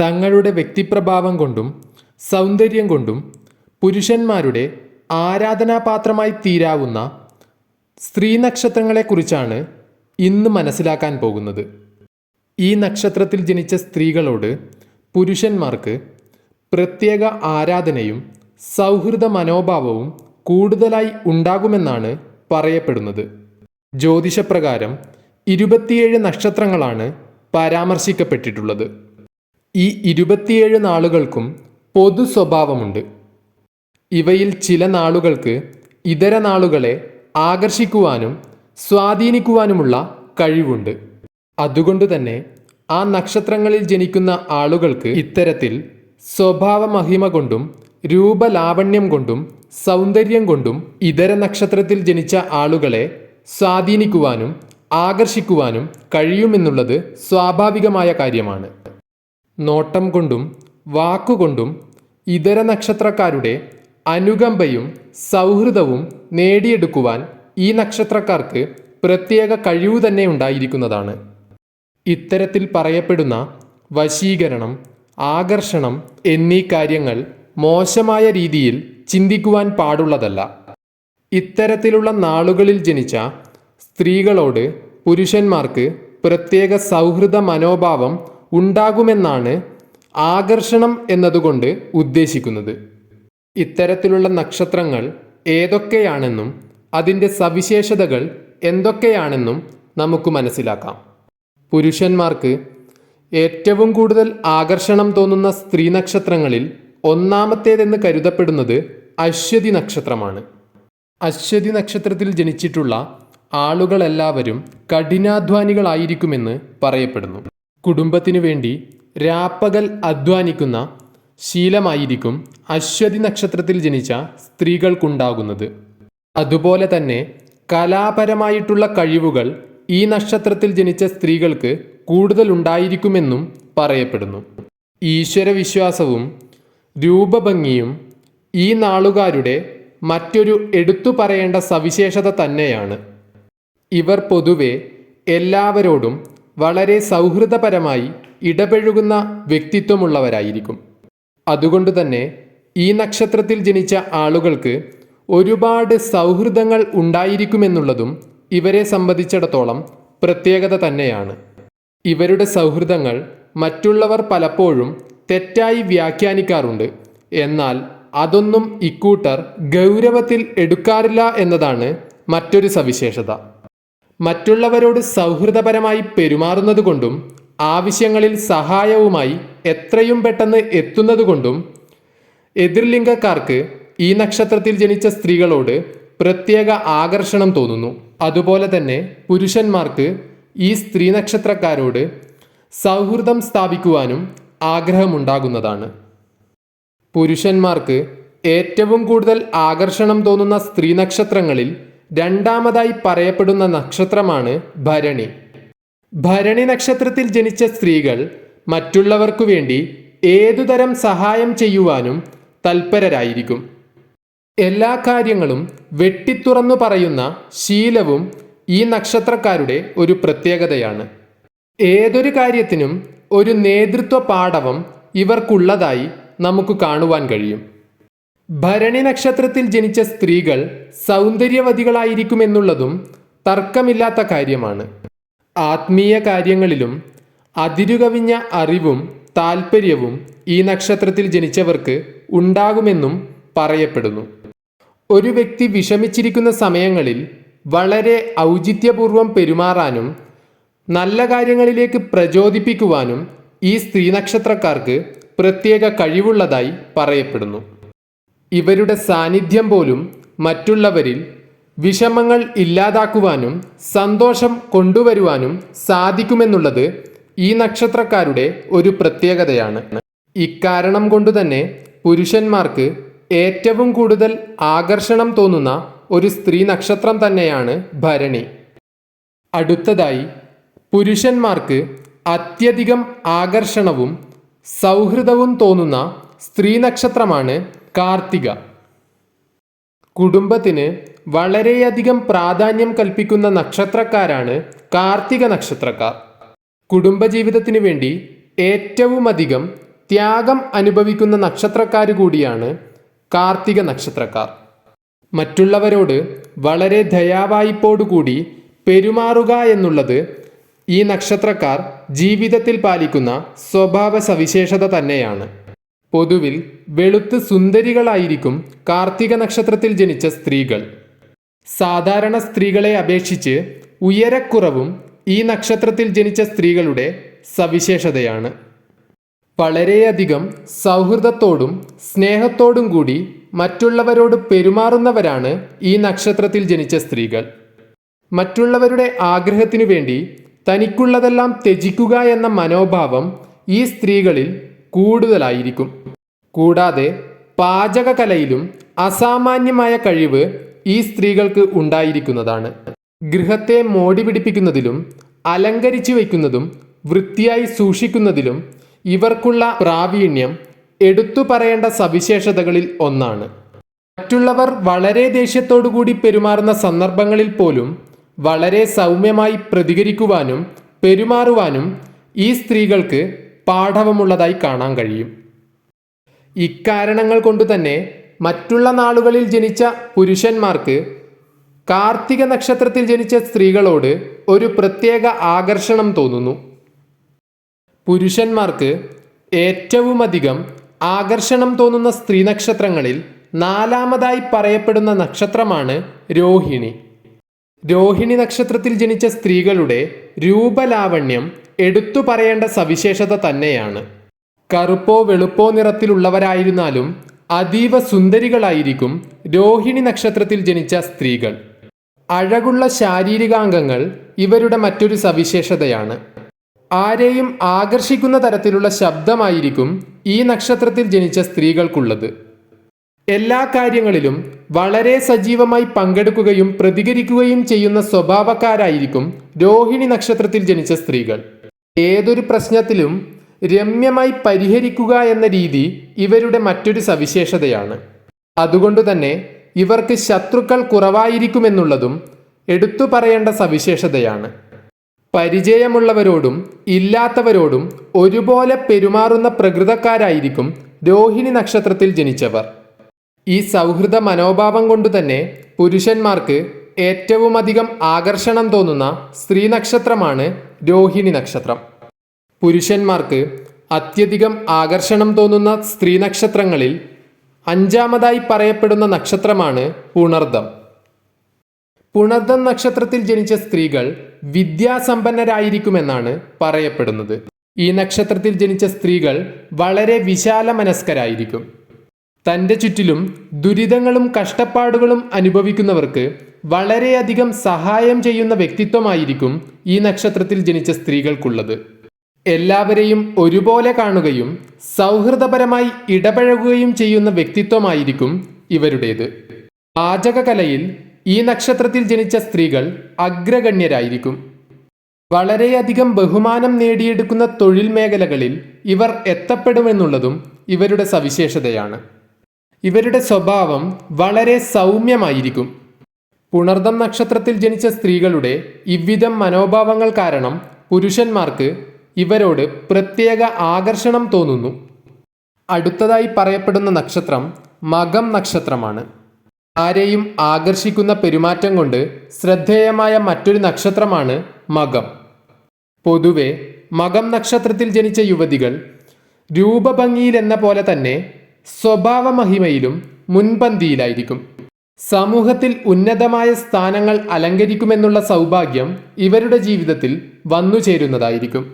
തങ്ങളുടെ വ്യക്തിപ്രഭാവം കൊണ്ടും സൗന്ദര്യം കൊണ്ടും പുരുഷന്മാരുടെ ആരാധനാപാത്രമായി തീരാവുന്ന സ്ത്രീ നക്ഷത്രങ്ങളെക്കുറിച്ചാണ് ഇന്ന് മനസ്സിലാക്കാൻ പോകുന്നത്. ഈ നക്ഷത്രത്തിൽ ജനിച്ച സ്ത്രീകളോട് പുരുഷന്മാർക്ക് പ്രത്യേക ആരാധനയും സൗഹൃദ മനോഭാവവും കൂടുതലായി ഉണ്ടാകുമെന്നാണ് പറയപ്പെടുന്നത്. ജ്യോതിഷപ്രകാരം ഇരുപത്തിയേഴ് നക്ഷത്രങ്ങളാണ് പരാമർശിക്കപ്പെട്ടിട്ടുള്ളത്. ഈ ഇരുപത്തിയേഴ് നാളുകൾക്കും പൊതു സ്വഭാവമുണ്ട്. ഇവയിൽ ചില നാളുകൾക്ക് ഇതര നാളുകളെ ആകർഷിക്കുവാനും സ്വാധീനിക്കുവാനുമുള്ള കഴിവുണ്ട്. അതുകൊണ്ട് തന്നെ ആ നക്ഷത്രങ്ങളിൽ ജനിക്കുന്ന ആളുകൾക്ക് ഇത്തരത്തിൽ സ്വഭാവ മഹിമ കൊണ്ടും രൂപലാവണ്യം കൊണ്ടും സൗന്ദര്യം കൊണ്ടും ഇതര നക്ഷത്രത്തിൽ ജനിച്ച ആളുകളെ സ്വാധീനിക്കുവാനും ആകർഷിക്കുവാനും കഴിയുമെന്നുള്ളത് സ്വാഭാവികമായ കാര്യമാണ്. നോട്ടം കൊണ്ടും വാക്കുകൊണ്ടും ഇതര നക്ഷത്രക്കാരുടെ അനുകമ്പയും സൗഹൃദവും നേടിയെടുക്കുവാൻ ഈ നക്ഷത്രക്കാർക്ക് പ്രത്യേക കഴിവ് തന്നെ ഉണ്ടായിരിക്കുന്നതാണ്. ഇത്തരത്തിൽ പറയപ്പെടുന്ന വശീകരണം ആകർഷണം എന്നീ കാര്യങ്ങൾ മോശമായ രീതിയിൽ ചിന്തിക്കുവാൻ പാടുള്ളതല്ല. ഇത്തരത്തിലുള്ള നാളുകളിൽ ജനിച്ച സ്ത്രീകളോട് പുരുഷന്മാർക്ക് പ്രത്യേക സൗഹൃദ മനോഭാവം ഉണ്ടാകുമെന്നാണ് ആകർഷണം എന്നതുകൊണ്ട് ഉദ്ദേശിക്കുന്നത്. ഇത്തരത്തിലുള്ള നക്ഷത്രങ്ങൾ ഏതൊക്കെയാണെന്നും അതിന്റെ സവിശേഷതകൾ എന്തൊക്കെയാണെന്നും നമുക്ക് മനസ്സിലാക്കാം. പുരുഷന്മാർക്ക് ഏറ്റവും കൂടുതൽ ആകർഷണം തോന്നുന്ന സ്ത്രീ നക്ഷത്രങ്ങളിൽ ഒന്നാമത്തേതെന്ന് കരുതപ്പെടുന്നത് അശ്വതി നക്ഷത്രമാണ്. അശ്വതി നക്ഷത്രത്തിൽ ജനിച്ചിട്ടുള്ള ആളുകളെല്ലാവരും കഠിനാധ്വാനികളായിരിക്കുമെന്ന് പറയപ്പെടുന്നു. കുടുംബത്തിനു വേണ്ടി രാപ്പകൽ അധ്വാനിക്കുന്ന ശീലമായിരിക്കും അശ്വതി നക്ഷത്രത്തിൽ ജനിച്ച സ്ത്രീകൾക്കുണ്ടാകുന്നത്. അതുപോലെ തന്നെ കലാപരമായിട്ടുള്ള കഴിവുകൾ ഈ നക്ഷത്രത്തിൽ ജനിച്ച സ്ത്രീകൾക്ക് കൂടുതൽ ഉണ്ടായിരിക്കുമെന്നും പറയപ്പെടുന്നു. ഈശ്വരവിശ്വാസവും രൂപഭംഗിയും ഈ നാളുകാരുടെ മറ്റൊരു എടുത്തു പറയേണ്ട സവിശേഷത തന്നെയാണ്. ഇവർ പൊതുവെ എല്ലാവരോടും വളരെ സൗഹൃദപരമായി ഇടപഴകുന്ന വ്യക്തിത്വമുള്ളവരായിരിക്കും. അതുകൊണ്ട് തന്നെ ഈ നക്ഷത്രത്തിൽ ജനിച്ച ആളുകൾക്ക് ഒരുപാട് സൗഹൃദങ്ങൾ ഉണ്ടായിരിക്കുമെന്നുള്ളതും ഇവരെ സംബന്ധിച്ചിടത്തോളം പ്രത്യേകത തന്നെയാണ്. ഇവരുടെ സൗഹൃദങ്ങൾ മറ്റുള്ളവർ പലപ്പോഴും തെറ്റായി വ്യാഖ്യാനിക്കാറുണ്ട്. എന്നാൽ അതൊന്നും ഇക്കൂട്ടർ ഗൗരവത്തിൽ എടുക്കാറില്ല എന്നതാണ് മറ്റൊരു സവിശേഷത. മറ്റുള്ളവരോട് സൗഹൃദപരമായി പെരുമാറുന്നതുകൊണ്ടും ആവശ്യങ്ങളിൽ സഹായവുമായി എത്രയും പെട്ടെന്ന് എത്തുന്നതുകൊണ്ടും എതിർലിംഗക്കാർക്ക് ഈ നക്ഷത്രത്തിൽ ജനിച്ച സ്ത്രീകളോട് പ്രത്യേക ആകർഷണം തോന്നുന്നു. അതുപോലെ തന്നെ പുരുഷന്മാർക്ക് ഈ സ്ത്രീ നക്ഷത്രക്കാരോട് സൗഹൃദം സ്ഥാപിക്കുവാനും ആഗ്രഹമുണ്ടാകുന്നതാണ്. പുരുഷന്മാർക്ക് ഏറ്റവും കൂടുതൽ ആകർഷണം തോന്നുന്ന സ്ത്രീ നക്ഷത്രങ്ങളിൽ രണ്ടാമതായി പറയപ്പെടുന്ന നക്ഷത്രമാണ് ഭരണി. ഭരണി നക്ഷത്രത്തിൽ ജനിച്ച സ്ത്രീകൾ മറ്റുള്ളവർക്കു വേണ്ടി ഏതുതരം സഹായം ചെയ്യുവാനും തൽപരരായിരിക്കും. എല്ലാ കാര്യങ്ങളും വെട്ടിത്തുറന്നു പറയുന്ന ശീലവും ഈ നക്ഷത്രക്കാരുടെ ഒരു പ്രത്യേകതയാണ്. ഏതൊരു കാര്യത്തിനും ഒരു നേതൃത്വ പാഠവം ഇവർക്കുള്ളതായി നമുക്ക് കാണുവാൻ കഴിയും. ഭരണി നക്ഷത്രത്തിൽ ജനിച്ച സ്ത്രീകൾ സൗന്ദര്യവതികളായിരിക്കുമെന്നുള്ളതും തർക്കമില്ലാത്ത കാര്യമാണ്. ആത്മീയ കാര്യങ്ങളിലും അതിരുകവിഞ്ഞ അറിവും താൽപ്പര്യവും ഈ നക്ഷത്രത്തിൽ ജനിച്ചവർക്ക് ഉണ്ടാകുമെന്നും പറയപ്പെടുന്നു. ഒരു വ്യക്തി വിഷമിച്ചിരിക്കുന്ന സമയങ്ങളിൽ വളരെ ഔചിത്യപൂർവം പെരുമാറാനും നല്ല കാര്യങ്ങളിലേക്ക് പ്രചോദിപ്പിക്കുവാനും ഈ സ്ത്രീ നക്ഷത്രക്കാർക്ക് പ്രത്യേക കഴിവുള്ളതായി പറയപ്പെടുന്നു. ഇവരുടെ സാന്നിധ്യം പോലും മറ്റുള്ളവരിൽ വിഷമങ്ങൾ ഇല്ലാതാക്കുവാനും സന്തോഷം കൊണ്ടുവരുവാനും സാധിക്കുമെന്നുള്ളത് ഈ നക്ഷത്രക്കാരുടെ ഒരു പ്രത്യേകതയാണ്. ഇക്കാരണം കൊണ്ടുതന്നെ പുരുഷന്മാർക്ക് ഏറ്റവും കൂടുതൽ ആകർഷണം തോന്നുന്ന ഒരു സ്ത്രീ നക്ഷത്രം തന്നെയാണ് ഭരണി. അടുത്തതായി പുരുഷന്മാർക്ക് അത്യധികം ആകർഷണവും സൗഹൃദവും തോന്നുന്ന സ്ത്രീ നക്ഷത്രമാണ് കാർത്തിക. കുടുംബത്തിന് വളരെയധികം പ്രാധാന്യം കൽപ്പിക്കുന്ന നക്ഷത്രക്കാരാണ് കാർത്തിക നക്ഷത്രക്കാർ. കുടുംബജീവിതത്തിനു വേണ്ടി ഏറ്റവുമധികം ത്യാഗം അനുഭവിക്കുന്ന നക്ഷത്രക്കാർ കൂടിയാണ് കാർത്തിക നക്ഷത്രക്കാർ. മറ്റുള്ളവരോട് വളരെ ദയാവായ്പോടുകൂടി പെരുമാറുക എന്നുള്ളത് ഈ നക്ഷത്രക്കാർ ജീവിതത്തിൽ പാലിക്കുന്ന സ്വഭാവ സവിശേഷത തന്നെയാണ്. പൊതുവിൽ വെളുത്ത് സുന്ദരികളായിരിക്കും കാർത്തിക നക്ഷത്രത്തിൽ ജനിച്ച സ്ത്രീകൾ. സാധാരണ സ്ത്രീകളെ അപേക്ഷിച്ച് ഉയരക്കുറവും ഈ നക്ഷത്രത്തിൽ ജനിച്ച സ്ത്രീകളുടെ സവിശേഷതയാണ്. വളരെയധികം സൗഹൃദത്തോടും സ്നേഹത്തോടും കൂടി മറ്റുള്ളവരോട് പെരുമാറുന്നവരാണ് ഈ നക്ഷത്രത്തിൽ ജനിച്ച സ്ത്രീകൾ. മറ്റുള്ളവരുടെ ആഗ്രഹത്തിനു വേണ്ടി തനിക്കുള്ളതെല്ലാം ത്യജിക്കുക എന്ന മനോഭാവം ഈ സ്ത്രീകളിൽ കൂടുതലായിരിക്കും. കൂടാതെ പാചകകലയിലും അസാമാന്യമായ കഴിവ് ഈ സ്ത്രീകൾക്ക് ഉണ്ടായിരിക്കുന്നതാണ്. ഗൃഹത്തെ മോടി പിടിപ്പിക്കുന്നതിലും അലങ്കരിച്ചു വയ്ക്കുന്നതും വൃത്തിയായി സൂക്ഷിക്കുന്നതിലും ഇവർക്കുള്ള പ്രാവീണ്യം എടുത്തു പറയേണ്ട സവിശേഷതകളിൽ ഒന്നാണ്. മറ്റുള്ളവർ വളരെ ദേഷ്യത്തോടുകൂടി പെരുമാറുന്ന സന്ദർഭങ്ങളിൽ പോലും വളരെ സൗമ്യമായി പ്രതികരിക്കുവാനും പെരുമാറുവാനും ഈ സ്ത്രീകൾക്ക് പാഠവമുള്ളതായി കാണാൻ കഴിയും. ഇക്കാരണങ്ങൾ കൊണ്ട് തന്നെ മറ്റുള്ള നാളുകളിൽ ജനിച്ച പുരുഷന്മാർക്ക് കാർത്തിക നക്ഷത്രത്തിൽ ജനിച്ച സ്ത്രീകളോട് ഒരു പ്രത്യേക ആകർഷണം തോന്നുന്നു. പുരുഷന്മാർക്ക് ഏറ്റവുമധികം ആകർഷണം തോന്നുന്ന സ്ത്രീ നക്ഷത്രങ്ങളിൽ നാലാമതായി പറയപ്പെടുന്ന നക്ഷത്രമാണ് രോഹിണി. രോഹിണി നക്ഷത്രത്തിൽ ജനിച്ച സ്ത്രീകളുടെ രൂപലാവണ്യം എടുത്തു പറയേണ്ട സവിശേഷത തന്നെയാണ്. കറുപ്പോ വെളുപ്പോ നിറത്തിലുള്ളവരായിരുന്നാലും അതീവ സുന്ദരികളായിരിക്കും രോഹിണി നക്ഷത്രത്തിൽ ജനിച്ച സ്ത്രീകൾ. അഴകുള്ള ശാരീരികാംഗങ്ങൾ ഇവരുടെ മറ്റൊരു സവിശേഷതയാണ്. ആരെയും ആകർഷിക്കുന്ന തരത്തിലുള്ള ശബ്ദമായിരിക്കും ഈ നക്ഷത്രത്തിൽ ജനിച്ച സ്ത്രീകൾക്കുള്ളത്. എല്ലാ കാര്യങ്ങളിലും വളരെ സജീവമായി പങ്കെടുക്കുകയും പ്രതികരിക്കുകയും ചെയ്യുന്ന സ്വഭാവക്കാരായിരിക്കും രോഹിണി നക്ഷത്രത്തിൽ ജനിച്ച സ്ത്രീകൾ. ഏതൊരു പ്രശ്നത്തിലും രമ്യമായി പരിഹരിക്കുക എന്ന രീതി ഇവരുടെ മറ്റൊരു സവിശേഷതയാണ്. അതുകൊണ്ട് തന്നെ ഇവർക്ക് ശത്രുക്കൾ കുറവായിരിക്കുമെന്നുള്ളതും എടുത്തു പറയേണ്ട സവിശേഷതയാണ്. പരിചയമുള്ളവരോടും ഇല്ലാത്തവരോടും ഒരുപോലെ പെരുമാറുന്ന പ്രകൃതക്കാരായിരിക്കും രോഹിണി നക്ഷത്രത്തിൽ ജനിച്ചവർ. ഈ സൗഹൃദ മനോഭാവം കൊണ്ട് തന്നെ പുരുഷന്മാർക്ക് ഏറ്റവുമധികം ആകർഷണം തോന്നുന്ന സ്ത്രീ നക്ഷത്രമാണ് രോഹിണി നക്ഷത്രം. പുരുഷന്മാർക്ക് അത്യധികം ആകർഷണം തോന്നുന്ന സ്ത്രീ നക്ഷത്രങ്ങളിൽ അഞ്ചാമതായി പറയപ്പെടുന്ന നക്ഷത്രമാണ് പുണർദം. പുണർദം നക്ഷത്രത്തിൽ ജനിച്ച സ്ത്രീകൾ വിദ്യാസമ്പന്നരായിരിക്കുമെന്നാണ് പറയപ്പെടുന്നത്. ഈ നക്ഷത്രത്തിൽ ജനിച്ച സ്ത്രീകൾ വളരെ വിശാല മനസ്കരായിരിക്കും തന്റെ ചുറ്റിലും ദുരിതങ്ങളും കഷ്ടപ്പാടുകളും അനുഭവിക്കുന്നവർക്ക് വളരെയധികം സഹായം ചെയ്യുന്ന വ്യക്തിത്വമായിരിക്കും ഈ നക്ഷത്രത്തിൽ ജനിച്ച സ്ത്രീകൾക്കുള്ളത്. എല്ലാവരെയും ഒരുപോലെ കാണുകയും സൗഹൃദപരമായി ഇടപഴകുകയും ചെയ്യുന്ന വ്യക്തിത്വമായിരിക്കും ഇവരുടേത്. പാചകകലയിൽ ഈ നക്ഷത്രത്തിൽ ജനിച്ച സ്ത്രീകൾ അഗ്രഗണ്യരായിരിക്കും. വളരെയധികം ബഹുമാനം നേടിയെടുക്കുന്ന തൊഴിൽ മേഖലകളിൽ ഇവർ എത്തപ്പെടുമെന്നുള്ളതും ഇവരുടെ സവിശേഷതയാണ്. ഇവരുടെ സ്വഭാവം വളരെ സൗമ്യമായിരിക്കും. പുണർദം നക്ഷത്രത്തിൽ ജനിച്ച സ്ത്രീകളുടെ ഇவ்விധം മനോഭാവങ്ങൾ കാരണം പുരുഷന്മാർക്ക് ഇവരോട് പ്രത്യേക ആകർഷണം തോന്നുന്നു. അടുത്തതായി പറയപ്പെടുന്ന നക്ഷത്രം മകം നക്ഷത്രമാണ്. ആരെയും ആകർഷിക്കുന്ന പെരുമാറ്റം കൊണ്ട് ശ്രദ്ധേയമായ മറ്റൊരു നക്ഷത്രമാണ് മകം. പൊതുവെ മകം നക്ഷത്രത്തിൽ ജനിച്ച യുവതികൾ രൂപഭംഗിയിൽ എന്ന പോലെ തന്നെ സ്വഭാവ മഹിമയിലും മുൻപന്തിയിലായിരിക്കും. സമൂഹത്തിൽ ഉന്നതമായ സ്ഥാനങ്ങൾ അലങ്കരിക്കുമെന്നുള്ള സൗഭാഗ്യം ഇവരുടെ ജീവിതത്തിൽ വന്നു ചേരുന്നതായിരിക്കും.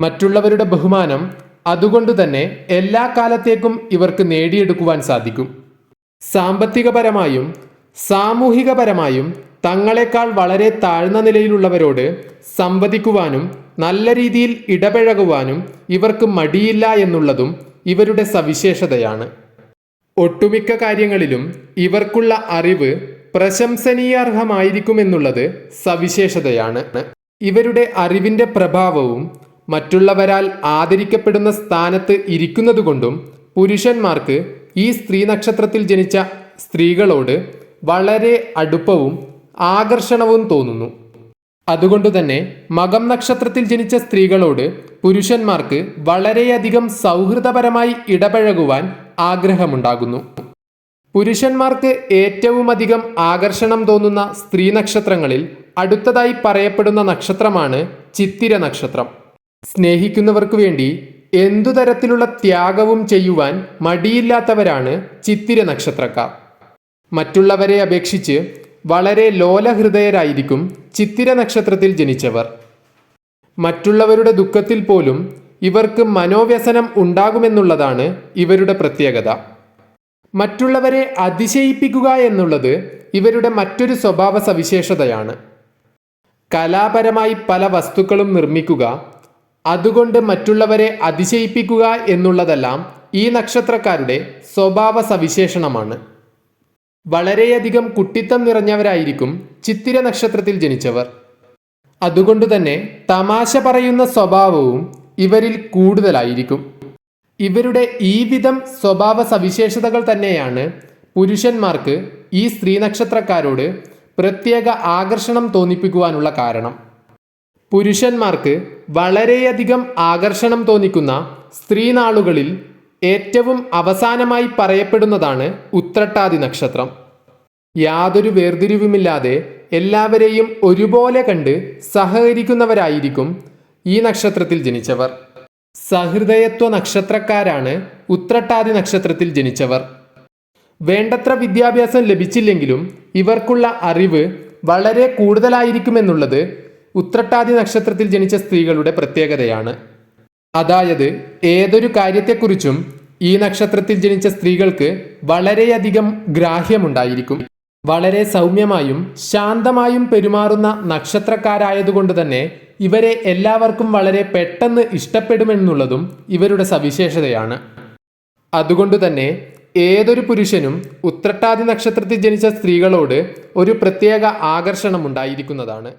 മറ്റുള്ളവരുടെ ബഹുമാനം അതുകൊണ്ട് തന്നെ എല്ലാ കാലത്തേക്കും ഇവർക്ക് നേടിയെടുക്കുവാൻ സാധിക്കും. സാമ്പത്തികപരമായും സാമൂഹികപരമായും തങ്ങളെക്കാൾ വളരെ താഴ്ന്ന നിലയിലുള്ളവരോട് സംവദിക്കുവാനും നല്ല രീതിയിൽ ഇടപഴകുവാനും ഇവർക്ക് മടിയില്ല എന്നുള്ളതും ഇവരുടെ സവിശേഷതയാണ്. ഒട്ടുമിക്ക കാര്യങ്ങളിലും ഇവർക്കുള്ള അറിവ് പ്രശംസനീയാർഹമായിരിക്കുമെന്നുള്ളത് സവിശേഷതയാണ്. ഇവരുടെ അറിവിന്റെ പ്രഭാവവും മറ്റുള്ളവരാൽ ആദരിക്കപ്പെടുന്ന സ്ഥാനത്ത് ഇരിക്കുന്നതുകൊണ്ടും പുരുഷന്മാർക്ക് ഈ സ്ത്രീ നക്ഷത്രത്തിൽ ജനിച്ച സ്ത്രീകളോട് വളരെ അടുപ്പവും ആകർഷണവും തോന്നുന്നു. അതുകൊണ്ട് തന്നെ മകം നക്ഷത്രത്തിൽ ജനിച്ച സ്ത്രീകളോട് പുരുഷന്മാർക്ക് വളരെയധികം സൗഹൃദപരമായി ഇടപഴകുവാൻ ആഗ്രഹമുണ്ടാകുന്നു. പുരുഷന്മാർക്ക് ഏറ്റവുമധികം ആകർഷണം തോന്നുന്ന സ്ത്രീ നക്ഷത്രങ്ങളിൽ അടുത്തതായി പറയപ്പെടുന്ന നക്ഷത്രമാണ് ചിത്തിര നക്ഷത്രം. സ്നേഹിക്കുന്നവർക്ക് വേണ്ടി എന്തു തരത്തിലുള്ള ത്യാഗവും ചെയ്യുവാൻ മടിയില്ലാത്തവരാണ് ചിത്തിര നക്ഷത്രക്കാർ. മറ്റുള്ളവരെ അപേക്ഷിച്ച് വളരെ ലോലഹൃദയരായിരിക്കും ചിത്തിര നക്ഷത്രത്തിൽ ജനിച്ചവർ. മറ്റുള്ളവരുടെ ദുഃഖത്തിൽ പോലും ഇവർക്ക് മനോവ്യസനം ഉണ്ടാകുമെന്നുള്ളതാണ് ഇവരുടെ പ്രത്യേകത. മറ്റുള്ളവരെ അതിശയിപ്പിക്കുക എന്നുള്ളത് ഇവരുടെ മറ്റൊരു സ്വഭാവ സവിശേഷതയാണ്. കലാപരമായി പല വസ്തുക്കളും നിർമ്മിക്കുക അതുകൊണ്ട് മറ്റുള്ളവരെ അതിശയിപ്പിക്കുക എന്നുള്ളതെല്ലാം ഈ നക്ഷത്രക്കാരുടെ സ്വഭാവ സവിശേഷണമാണ്. വളരെയധികം കുട്ടിത്തം നിറഞ്ഞവരായിരിക്കും ചിത്തിര നക്ഷത്രത്തിൽ ജനിച്ചവർ. അതുകൊണ്ട് തന്നെ തമാശ പറയുന്ന സ്വഭാവവും ഇവരിൽ കൂടുതലായിരിക്കും. ഇവരുടെ ഈ വിധം സ്വഭാവ സവിശേഷതകൾ തന്നെയാണ് പുരുഷന്മാർക്ക് ഈ സ്ത്രീ നക്ഷത്രക്കാരോട് പ്രത്യേക ആകർഷണം തോന്നിപ്പിക്കുവാനുള്ള കാരണം. പുരുഷന്മാർക്ക് വളരെയധികം ആകർഷണം തോന്നിക്കുന്ന സ്ത്രീനാളുകളിൽ ഏറ്റവും അവസാനമായി പറയപ്പെടുന്നതാണ് ഉത്രട്ടാതി നക്ഷത്രം. യാതൊരു വേർതിരിവുമില്ലാതെ എല്ലാവരെയും ഒരുപോലെ കണ്ട് സഹകരിക്കുന്നവരായിരിക്കും ഈ നക്ഷത്രത്തിൽ ജനിച്ചവർ. സഹൃദയത്വ നക്ഷത്രക്കാരാണ് ഉത്രട്ടാതി നക്ഷത്രത്തിൽ ജനിച്ചവർ. വേണ്ടത്ര വിദ്യാഭ്യാസം ലഭിച്ചില്ലെങ്കിലും ഇവർക്കുള്ള അറിവ് വളരെ കൂടുതലായിരിക്കുമെന്നുള്ളത് ഉത്രട്ടാതി നക്ഷത്രത്തിൽ ജനിച്ച സ്ത്രീകളുടെ പ്രത്യേകതയാണ്. അതായത് ഏതൊരു കാര്യത്തെക്കുറിച്ചും ഈ നക്ഷത്രത്തിൽ ജനിച്ച സ്ത്രീകൾക്ക് വളരെയധികം ഗ്രാഹ്യമുണ്ടായിരിക്കും. വളരെ സൗമ്യമായും ശാന്തമായും പെരുമാറുന്ന നക്ഷത്രക്കാരായതുകൊണ്ട് തന്നെ ഇവരെ എല്ലാവർക്കും വളരെ പെട്ടെന്ന് ഇഷ്ടപ്പെടുമെന്നുള്ളതും ഇവരുടെ സവിശേഷതയാണ്. അതുകൊണ്ട് തന്നെ ഏതൊരു പുരുഷനും ഉത്രട്ടാതി നക്ഷത്രത്തിൽ ജനിച്ച സ്ത്രീകളോട് ഒരു പ്രത്യേക ആകർഷണം ഉണ്ടായിരിക്കുന്നതാണ്